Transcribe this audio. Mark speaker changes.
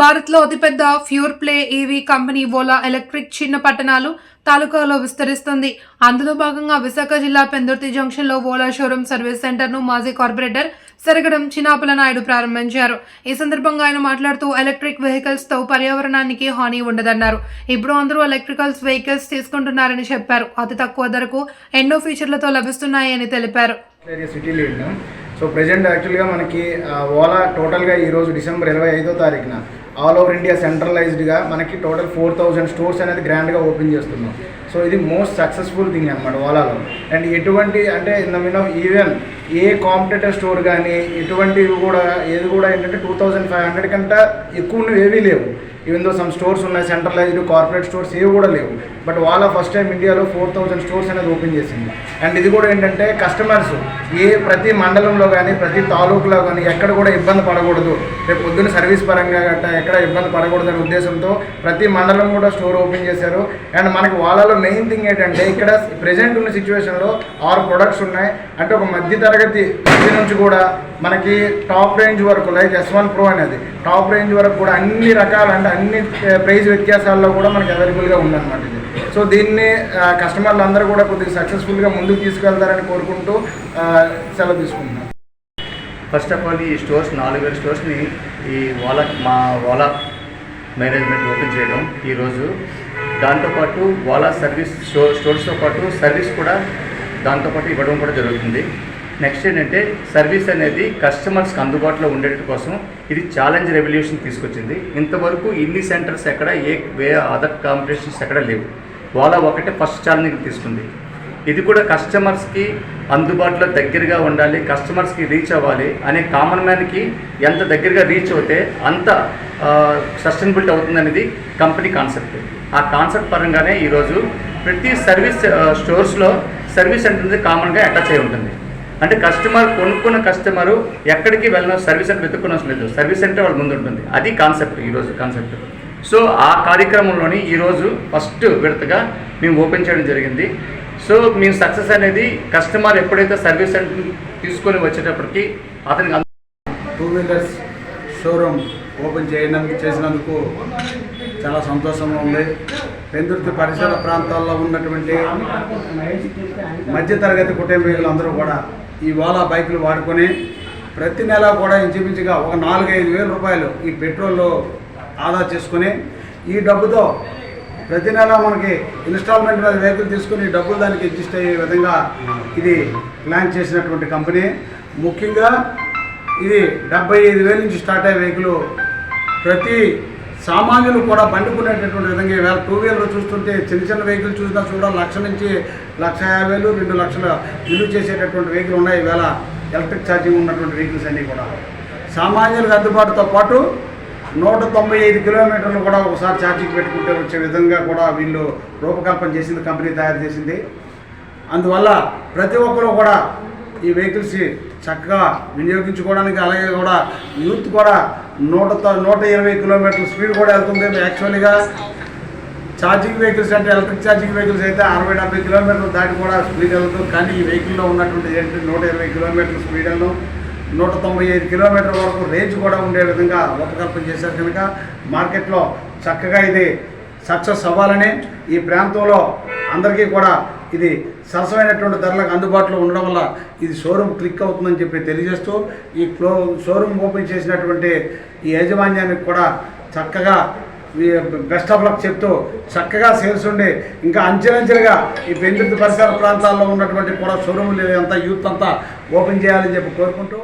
Speaker 1: భారత్లో అతిపెద్ద pure play EV company Ola electric చిన్న పట్టణాలు తాలూకాలో విస్తరిస్తుంది. అందులో భాగంగా విశాఖ జిల్లా పెందుర్తి జంక్షన్లో ఓలా షోరూమ్ సర్వీస్ సెంటర్ను మాజీ కార్పొరేటర్ సెరగడం చినాపుల నాయుడు ప్రారంభించారు. ఈ సందర్భంగా ఆయన మాట్లాడుతూ ఎలక్ట్రిక్ వెహికల్స్తో పర్యావరణానికి హాని ఉండదన్నారు. ఇప్పుడు అందరూ ఎలక్ట్రికల్స్ వెహికల్స్ తీసుకుంటున్నారని చెప్పారు. అతి తక్కువ ధరకు ఎన్నో ఫీచర్లతో లభిస్తున్నాయని తెలిపారు.
Speaker 2: సో ప్రజెంట్ యాక్చువల్గా మనకి ఓలా టోటల్గా ఈరోజు డిసెంబర్ ఇరవై ఐదో తారీఖున ఆల్ ఓవర్ ఇండియా సెంట్రలైజ్డ్గా మనకి టోటల్ ఫోర్ థౌజండ్ స్టోర్స్ అనేది గ్రాండ్గా ఓపెన్ చేస్తున్నాం. సో ఇది మోస్ట్ సక్సెస్ఫుల్ థింగ్ అనమాట ఓలాలో అండ్ ఎటువంటి అంటే in the mean of even a competitor store కానీ ఎటువంటివి కూడా ఏది కూడా ఏంటంటే టూ థౌజండ్ ఫైవ్ హండ్రెడ్ కంటే ఎక్కువ ఉన్నవి ఏవీ లేవు. ఈవెన్ దో సమ్ స్టోర్స్ ఉన్నాయి సెంట్రలైజ్డ్ కార్పొరేట్ స్టోర్స్ ఏవి కూడా లేవు. బట్ వాళ్ళ ఫస్ట్ టైం ఇండియాలో ఫోర్ థౌజండ్ స్టోర్స్ అనేది ఓపెన్ చేసింది. అండ్ ఇది కూడా ఏంటంటే కస్టమర్స్ ఏ ప్రతి మండలంలో కానీ ప్రతి తాలూకులో కానీ ఎక్కడ కూడా ఇబ్బంది పడకూడదు. రేపు పొద్దున్న సర్వీస్ పరంగా గట్టా ఎక్కడ ఇబ్బంది పడకూడదు అనే ఉద్దేశంతో ప్రతి మండలం కూడా స్టోర్ ఓపెన్ చేశారు. అండ్ మనకి వాళ్ళలో మెయిన్ థింగ్ ఏంటంటే ఇక్కడ ప్రెజెంట్ ఉన్న సిచ్యువేషన్లో ఆరు ప్రొడక్ట్స్ ఉన్నాయి. అంటే ఒక మధ్య తరగతి నుంచి కూడా మనకి టాప్ రేంజ్ వరకు లైక్ ఎస్ వన్ ప్రో అనేది టాప్ రేంజ్ వరకు కూడా అన్ని రకాల అంటే అన్ని ప్రైజ్ వ్యత్యాసాల్లో కూడా మనకి అవైలబుల్గా ఉందన్నమాట ఇది. సో దీన్ని కస్టమర్లు అందరూ కూడా కొద్దిగా సక్సెస్ఫుల్గా ముందుకు తీసుకెళ్తారని కోరుకుంటూ సెలవు తీసుకుంటున్నాను
Speaker 3: ఫస్ట్ ఆఫ్ ఆల్ ఈ స్టోర్స్ నాలుగు వేల స్టోర్స్ని ఈ ఓలా మా ఓలా మేనేజ్మెంట్ ఓపెన్ చేయడం ఈరోజు. దాంతోపాటు ఓలా సర్వీస్ స్టో స్టోర్స్తో పాటు సర్వీస్ కూడా దాంతోపాటు ఇవ్వడం కూడా జరుగుతుంది. నెక్స్ట్ ఏంటంటే సర్వీస్ అనేది కస్టమర్స్కి అందుబాటులో ఉండేట కోసం ఇది ఛాలెంజ్ రెవల్యూషన్ తీసుకొచ్చింది. ఇంతవరకు ఇన్ని సెంటర్స్ ఎక్కడ ఏ వే అదర్ కాంపిటీషన్స్ ఎక్కడ లేవు. ఓలా ఒకటే ఫస్ట్ ఛాలెంజ్ తీసుకుంది. ఇది కూడా కస్టమర్స్కి అందుబాటులో దగ్గరగా ఉండాలి కస్టమర్స్కి రీచ్ అవ్వాలి అనే కామన్ మ్యాన్కి ఎంత దగ్గరగా రీచ్ అవుతే అంత సస్టైనబిలిటీ అవుతుంది అనేది కంపెనీ కాన్సెప్ట్. ఆ కాన్సెప్ట్ పరంగానే ఈరోజు ప్రతి సర్వీస్ స్టోర్స్లో సర్వీస్ సెంటర్ అనేది కామన్గా అటాచ్ అయి ఉంటుంది. అంటే కస్టమర్ కొనుక్కున్న కస్టమరు ఎక్కడికి వెళ్ళిన సర్వీస్ సెంటర్ వెతుక్కున్న లేదు. సర్వీస్ సెంటర్ వాళ్ళ ముందు ఉంటుంది. అది కాన్సెప్ట్ ఈరోజు కాన్సెప్ట్. సో ఆ కార్యక్రమంలోని ఈరోజు ఫస్ట్ విడతగా మేము ఓపెన్ చేయడం జరిగింది. సో మేము సక్సెస్ అనేది కస్టమర్ ఎప్పుడైతే సర్వీస్ సెంటర్ తీసుకొని వచ్చేటప్పటికి అతనికి
Speaker 4: టూ వీలర్స్ షోరూమ్ ఓపెన్ చేయడానికి చేసినందుకు చాలా సంతోషంగా ఉంది. పెందుర్తి పరిసర ప్రాంతాల్లో ఉన్నటువంటి మధ్యతరగతి కుటుంబీకులు అందరూ కూడా ఈ ఓలా బైకులు వాడుకొని ప్రతి నెల కూడా ఇంచుమించుగా ఒక నాలుగైదు వేల రూపాయలు ఈ పెట్రోల్లో ఆదా చేసుకుని ఈ డబ్బుతో ప్రతి నెల మనకి ఇన్స్టాల్మెంట్ మీద వెహికల్ తీసుకుని డబ్బులు దానికి అడ్జస్ట్ అయ్యే విధంగా ఇది ప్లాన్ చేసినటువంటి కంపెనీ. ముఖ్యంగా ఇది డెబ్బై ఐదు వేల నుంచి స్టార్ట్ అయ్యే వెహికల్ ప్రతి సామాన్యులు కూడా బండుకునేటటువంటి విధంగా ఈవేళ టూ వీలర్ చూస్తుంటే చిన్న చిన్న వెహికల్ చూసినా చూడ లక్ష నుంచి లక్ష యాభై వేలు రెండు లక్షల విలువ చేసేటటువంటి వెహికల్ ఉన్నాయి ఈవేళ. ఎలక్ట్రిక్ ఛార్జింగ్ ఉన్నటువంటి వెహికల్స్ అన్నీ కూడా. సామాన్యులకు అందుబాటుతో పాటు నూట తొంభై ఐదు కిలోమీటర్లు కూడా ఒకసారి ఛార్జింగ్ పెట్టుకుంటే వచ్చే విధంగా కూడా వీళ్ళు రూపకల్పన చేసింది కంపెనీ తయారు చేసింది. అందువల్ల ప్రతి ఒక్కరూ కూడా ఈ వెహికల్స్ చక్కగా వినియోగించుకోవడానికి అలాగే కూడా యూత్ కూడా నూట నూట ఇరవై కిలోమీటర్ల స్పీడ్ కూడా వెళ్తుంది. యాక్చువల్గా ఛార్జింగ్ వెహికల్స్ అంటే ఎలక్ట్రిక్ ఛార్జింగ్ వెహికల్స్ అయితే అరవై డెబ్బై కిలోమీటర్లు దాటి కూడా స్పీడ్ వెళ్తుంది కానీ ఈ వెహికల్లో ఉన్నటువంటి ఏంటి నూట ఇరవై కిలోమీటర్ల స్పీడ్ వెళ్తాం నూట తొంభై ఐదు కిలోమీటర్ల వరకు రేంజ్ కూడా ఉండే విధంగా రూపకల్పన చేశారు కనుక మార్కెట్లో చక్కగా ఇది సక్సెస్ అవ్వాలని ఈ ప్రాంతంలో అందరికీ కూడా ఇది సరసమైనటువంటి ధరలకు అందుబాటులో ఉండడం వల్ల ఇది షోరూమ్ క్లిక్ అవుతుందని చెప్పి తెలియజేస్తూ ఈ క్లో షోరూమ్ ఓపెన్ చేసినటువంటి ఈ యాజమాన్యానికి కూడా చక్కగా బెస్ట్ ఆఫ్ లక్ చెప్తూ చక్కగా సేల్స్ ఉండి ఇంకా అంచెలంచెలుగా ఈ పెందుర్తి పరిసర ప్రాంతాల్లో ఉన్నటువంటి కూడా షోరూమ్లు అంతా యూత్ అంతా ఓపెన్ చేయాలని చెప్పి కోరుకుంటూ